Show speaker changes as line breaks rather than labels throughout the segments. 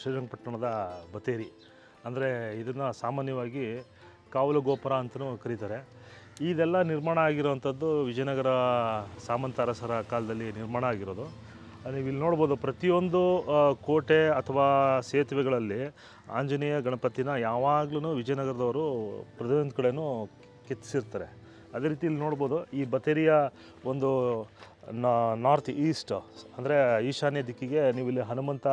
ಶ್ರೀರಂಗಪಟ್ಟಣದ ಬತೇರಿ. ಅಂದರೆ ಇದನ್ನು ಸಾಮಾನ್ಯವಾಗಿ ಕಾವಲು ಗೋಪುರ ಅಂತಲೂ ಕರೀತಾರೆ. ಇದೆಲ್ಲ ನಿರ್ಮಾಣ ಆಗಿರುವಂಥದ್ದು ವಿಜಯನಗರ ಸಾಮಂತ ಅರಸರ ಕಾಲದಲ್ಲಿ ನಿರ್ಮಾಣ ಆಗಿರೋದು. ನೀವು ಇಲ್ಲಿ ನೋಡ್ಬೋದು ಪ್ರತಿಯೊಂದು ಕೋಟೆ ಅಥವಾ ಸೇತುವೆಗಳಲ್ಲಿ ಆಂಜನೇಯ ಗಣಪತಿನ ಯಾವಾಗಲೂ ವಿಜಯನಗರದವರು ಪ್ರತಿಯೊಂದು ಕಡೆಯೂ ಕೆತ್ತಿಸಿರ್ತಾರೆ. ಅದೇ ರೀತಿ ಇಲ್ಲಿ ನೋಡ್ಬೋದು ಈ ಬತೇರಿಯ ಒಂದು ನಾರ್ತ್ ಈಸ್ಟ್, ಅಂದರೆ ಈಶಾನ್ಯ ದಿಕ್ಕಿಗೆ ನೀವು ಇಲ್ಲಿ ಹನುಮಂತ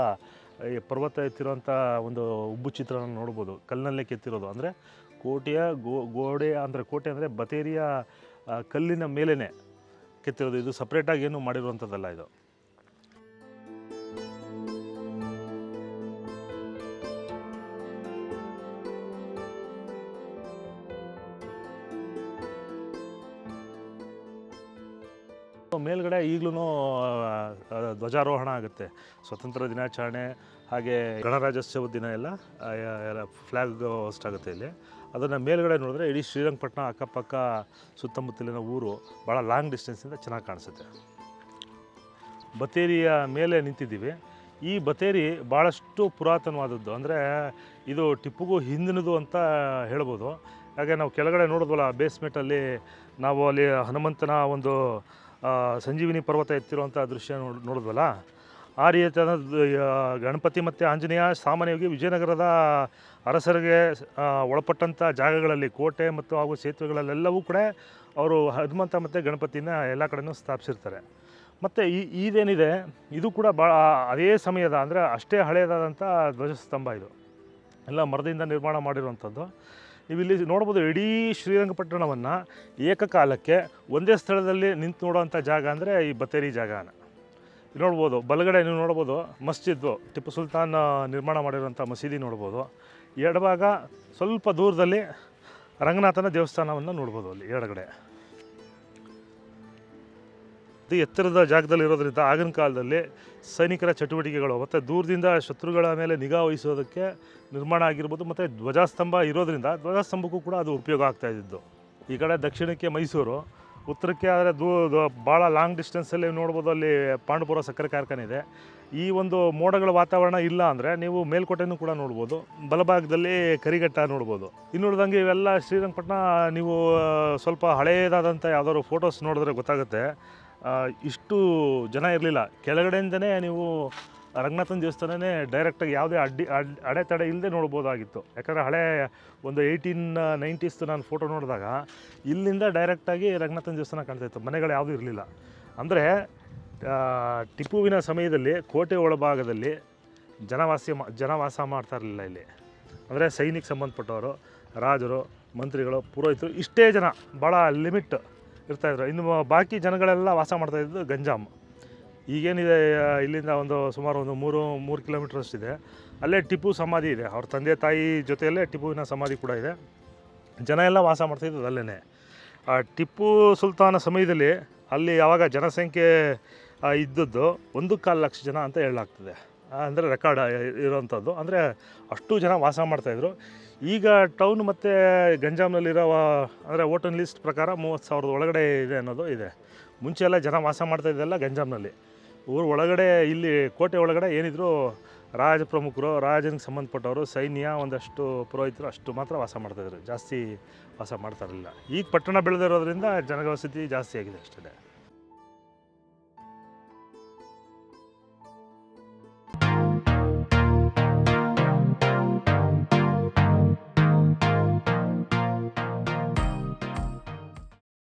ಈ ಪರ್ವತ ಎತ್ತಿರುವಂಥ ಒಂದು ಉಬ್ಬು ಚಿತ್ರನ ನೋಡ್ಬೋದು. ಕಲ್ಲಿನಲ್ಲೇ ಕೆತ್ತಿರೋದು. ಅಂದರೆ ಕೋಟೆಯ ಗೋ, ಗೋಡೆ ಅಂದರೆ ಕೋಟೆ ಅಂದರೆ ಬತೇರಿಯ ಕಲ್ಲಿನ ಮೇಲೇ ಕೆತ್ತಿರೋದು. ಇದು ಸಪ್ರೇಟಾಗಿ ಏನು ಮಾಡಿರುವಂಥದ್ದಲ್ಲ ಇದು. ಮೇಲ್ಗಡೆ ಈಗಲೂ ಧ್ವಜಾರೋಹಣ ಆಗುತ್ತೆ. ಸ್ವತಂತ್ರ ದಿನಾಚರಣೆ, ಹಾಗೆ ಗಣರಾಜ್ಯೋತ್ಸವದ ದಿನ ಎಲ್ಲ ಫ್ಲ್ಯಾಗ್ ಹೋಸ್ಟ್ ಆಗುತ್ತೆ ಇಲ್ಲಿ. ಅದನ್ನು ಮೇಲ್ಗಡೆ ನೋಡಿದ್ರೆ ಇಡೀ ಶ್ರೀರಂಗಪಟ್ಟಣ ಅಕ್ಕಪಕ್ಕ ಸುತ್ತಮುತ್ತಲಿನ ಊರು ಭಾಳ ಲಾಂಗ್ ಡಿಸ್ಟೆನ್ಸಿಂದ ಚೆನ್ನಾಗಿ ಕಾಣಿಸುತ್ತೆ. ಬತೇರಿಯ ಮೇಲೆ ನಿಂತಿದ್ದೀವಿ. ಈ ಬತೇರಿ ಭಾಳಷ್ಟು ಪುರಾತನವಾದದ್ದು. ಅಂದರೆ ಇದು ಟಿಪ್ಪುಗೂ ಹಿಂದಿನದು ಅಂತ ಹೇಳ್ಬೋದು. ಹಾಗೆ ನಾವು ಕೆಳಗಡೆ ನೋಡಿದ್ವಲ್ಲ ಬೇಸ್ಮೆಂಟಲ್ಲಿ ನಾವು ಅಲ್ಲಿ ಹನುಮಂತನ ಒಂದು ಸಂಜೀವಿನಿ ಪರ್ವತ ಎತ್ತಿರುವಂಥ ದೃಶ್ಯ ನೋಡಿ, ನೋಡಿದ್ವಲ್ಲ? ಆ ರೀತಿಯಾದ ಗಣಪತಿ ಮತ್ತು ಆಂಜನೇಯ ಸಾಮಾನ್ಯವಾಗಿ ವಿಜಯನಗರದ ಅರಸರಿಗೆ ಒಳಪಟ್ಟಂಥ ಜಾಗಗಳಲ್ಲಿ, ಕೋಟೆ ಮತ್ತು ಹಾಗೂ ಸೇತುವೆಗಳಲ್ಲೆಲ್ಲವೂ ಕೂಡ ಅವರು ಹನುಮಂತ ಮತ್ತು ಗಣಪತಿನ ಎಲ್ಲ ಕಡೆಯೂ ಸ್ಥಾಪಿಸಿರ್ತಾರೆ. ಮತ್ತು ಈ ಇದೇನಿದೆ ಇದು ಕೂಡ ಭಾಳ ಅದೇ ಸಮಯದ, ಅಂದರೆ ಅಷ್ಟೇ ಹಳೆಯದಾದಂಥ ಧ್ವಜಸ್ತಂಭ ಇದು. ಎಲ್ಲ ಮರದಿಂದ ನಿರ್ಮಾಣ ಮಾಡಿರುವಂಥದ್ದು ನೀವು ಇಲ್ಲಿ ನೋಡ್ಬೋದು ಇಡೀ ಶ್ರೀರಂಗಪಟ್ಟಣವನ್ನು ಏಕಕಾಲಕ್ಕೆ ಒಂದೇ ಸ್ಥಳದಲ್ಲಿ ನಿಂತು ನೋಡೋವಂಥ ಜಾಗ ಅಂದರೆ ಈ ಬತ್ತೇರಿ ಜಾಗನ. ನೋಡ್ಬೋದು, ಬಲಗಡೆ ನೀವು ನೋಡ್ಬೋದು, ಮಸ್ಜಿದ್ದು, ಟಿಪ್ಪು ಸುಲ್ತಾನ್ ನಿರ್ಮಾಣ ಮಾಡಿರುವಂಥ ಮಸೀದಿ ನೋಡ್ಬೋದು. ಎಡಭಾಗ ಸ್ವಲ್ಪ ದೂರದಲ್ಲಿ ರಂಗನಾಥನ ದೇವಸ್ಥಾನವನ್ನು ನೋಡ್ಬೋದು ಅಲ್ಲಿ ಎಡಗಡೆ. ಅತಿ ಎತ್ತರದ ಜಾಗದಲ್ಲಿ ಇರೋದರಿಂದ ಆಗಿನ ಕಾಲದಲ್ಲಿ ಸೈನಿಕರ ಚಟುವಟಿಕೆಗಳು, ಮತ್ತು ದೂರದಿಂದ ಶತ್ರುಗಳ ಮೇಲೆ ನಿಗಾ ವಹಿಸೋದಕ್ಕೆ ನಿರ್ಮಾಣ ಆಗಿರ್ಬೋದು, ಮತ್ತು ಧ್ವಜಸ್ತಂಭ ಇರೋದರಿಂದ ಧ್ವಜಸ್ತಂಭಕ್ಕೂ ಕೂಡ ಅದು ಉಪಯೋಗ ಆಗ್ತಾ ಇದ್ದಿದ್ದು. ಈ ಕಡೆ ದಕ್ಷಿಣಕ್ಕೆ ಮೈಸೂರು, ಉತ್ತರಕ್ಕೆ ಆದರೆ ದೂ ಭಾಳ ಲಾಂಗ್ ಡಿಸ್ಟೆನ್ಸಲ್ಲಿ ನೋಡ್ಬೋದು, ಅಲ್ಲಿ ಪಾಂಡುಪುರ ಸಕ್ಕರೆ ಕಾರ್ಖಾನೆ ಇದೆ. ಈ ಒಂದು ಮೋಡಗಳ ವಾತಾವರಣ ಇಲ್ಲ ಅಂದರೆ ನೀವು ಮೇಲ್ಕೋಟೆನೂ ಕೂಡ ನೋಡ್ಬೋದು, ಬಲಭಾಗದಲ್ಲಿ ಕರಿಘಟ್ಟ ನೋಡ್ಬೋದು. ಇನ್ನು ನೋಡ್ದಂಗೆ ಇವೆಲ್ಲ ಶ್ರೀರಂಗಪಟ್ಟಣ ನೀವು ಸ್ವಲ್ಪ ಹಳೆಯದಾದಂಥ ಯಾವ್ದಾದ್ರು ಫೋಟೋಸ್ ನೋಡಿದ್ರೆ ಗೊತ್ತಾಗುತ್ತೆ. ಇಷ್ಟು ಜನ ಇರಲಿಲ್ಲ. ಕೆಳಗಡೆಯಿಂದನೇ ನೀವು ರಂಗನಾಥನ ದೇವಸ್ಥಾನನೇ ಡೈರೆಕ್ಟಾಗಿ ಯಾವುದೇ ಅಡ್ಡಿ, ಅಡ್, ಅಡೆತಡೆ ಇಲ್ಲದೆ ನೋಡ್ಬೋದಾಗಿತ್ತು. ಯಾಕಂದರೆ ಹಳೆ ಒಂದು ಏಯ್ಟೀನ್ ನೈಂಟೀಸ್ದು ನಾನು ಫೋಟೋ ನೋಡಿದಾಗ ಇಲ್ಲಿಂದ ಡೈರೆಕ್ಟಾಗಿ ರಂಗನಾಥನ ದೇವಸ್ಥಾನ ಕಾಣ್ತಾ ಇತ್ತು. ಮನೆಗಳು ಯಾವುದೂ ಇರಲಿಲ್ಲ. ಅಂದರೆ ಟಿಪ್ಪುವಿನ ಸಮಯದಲ್ಲಿ ಕೋಟೆ ಒಳಭಾಗದಲ್ಲಿ ಜನವಾಸಿ ಜನವಾಸ ಮಾಡ್ತಾ ಇರಲಿಲ್ಲ ಇಲ್ಲಿ. ಅಂದರೆ ಸೈನಿಕ ಸಂಬಂಧಪಟ್ಟವರು, ರಾಜರು, ಮಂತ್ರಿಗಳು, ಪುರೋಹಿತರು ಇಷ್ಟೇ ಜನ. ಭಾಳ ಲಿಮಿಟ್. ಇರ್ತಾಯಿದ್ರು ಇನ್ನು ಬಾಕಿ ಜನಗಳೆಲ್ಲ ವಾಸ ಮಾಡ್ತಾಯಿದ್ದು ಗಂಜಾಮ್. ಈಗೇನಿದೆ ಇಲ್ಲಿಂದ ಒಂದು ಸುಮಾರು ಒಂದು ಮೂರು ಮೂರು ಕಿಲೋಮೀಟರ್ ಅಷ್ಟಿದೆ ಅಲ್ಲೇ ಟಿಪ್ಪು ಸಮಾಧಿ ಇದೆ. ಅವ್ರ ತಂದೆ, ತಾಯಿ ಜೊತೆಯಲ್ಲೇ ಟಿಪ್ಪುವಿನ ಸಮಾಧಿ ಕೂಡ ಇದೆ. ಜನ ಎಲ್ಲ ವಾಸ ಮಾಡ್ತಾಯಿದ್ದು ಅಲ್ಲೇ ಆ, ಟಿಪ್ಪು ಸುಲ್ತಾನ ಸಮಯದಲ್ಲಿ ಅಲ್ಲಿ ಯಾವಾಗ ಜನಸಂಖ್ಯೆ ಇದ್ದದ್ದು ಒಂದು ಕಾಲು ಲಕ್ಷ ಜನ ಅಂತ ಹೇಳಲಾಗ್ತದೆ. ಅಂದರೆ ರೆಕಾರ್ಡ್ ಇರೋವಂಥದ್ದು ಅಂದರೆ ಅಷ್ಟು ಜನ ವಾಸ ಮಾಡ್ತಾಯಿದ್ರು ಈಗ ಟೌನ್ ಮತ್ತು ಗಂಜಾಮ್ನಲ್ಲಿರೋ, ಅಂದರೆ ಓಟನ್ ಲಿಸ್ಟ್ ಪ್ರಕಾರ ಮೂವತ್ತು ಸಾವಿರದ ಒಳಗಡೆ ಇದೆ ಅನ್ನೋದು ಇದೆ. ಮುಂಚೆ ಎಲ್ಲ ಜನ ವಾಸ ಮಾಡ್ತಾ ಇದ್ದೆಲ್ಲ ಗಂಜಾಮ್ನಲ್ಲಿ. ಊರು ಒಳಗಡೆ, ಇಲ್ಲಿ ಕೋಟೆ ಒಳಗಡೆ ಏನಿದ್ರು ರಾಜ ಪ್ರಮುಖರು, ರಾಜನಿಗೆ ಸಂಬಂಧಪಟ್ಟವರು, ಸೈನ್ಯ, ಒಂದಷ್ಟು ಪುರೋಹಿತರು ಅಷ್ಟು ಮಾತ್ರ ವಾಸ ಮಾಡ್ತಾಯಿದ್ರು ಜಾಸ್ತಿ ವಾಸ ಮಾಡ್ತಾ ಇರಲಿಲ್ಲ. ಈಗ ಪಟ್ಟಣ ಬೆಳೆದಿರೋದ್ರಿಂದ ಜನವಸತಿ ಜಾಸ್ತಿ ಆಗಿದೆ ಅಷ್ಟೇ.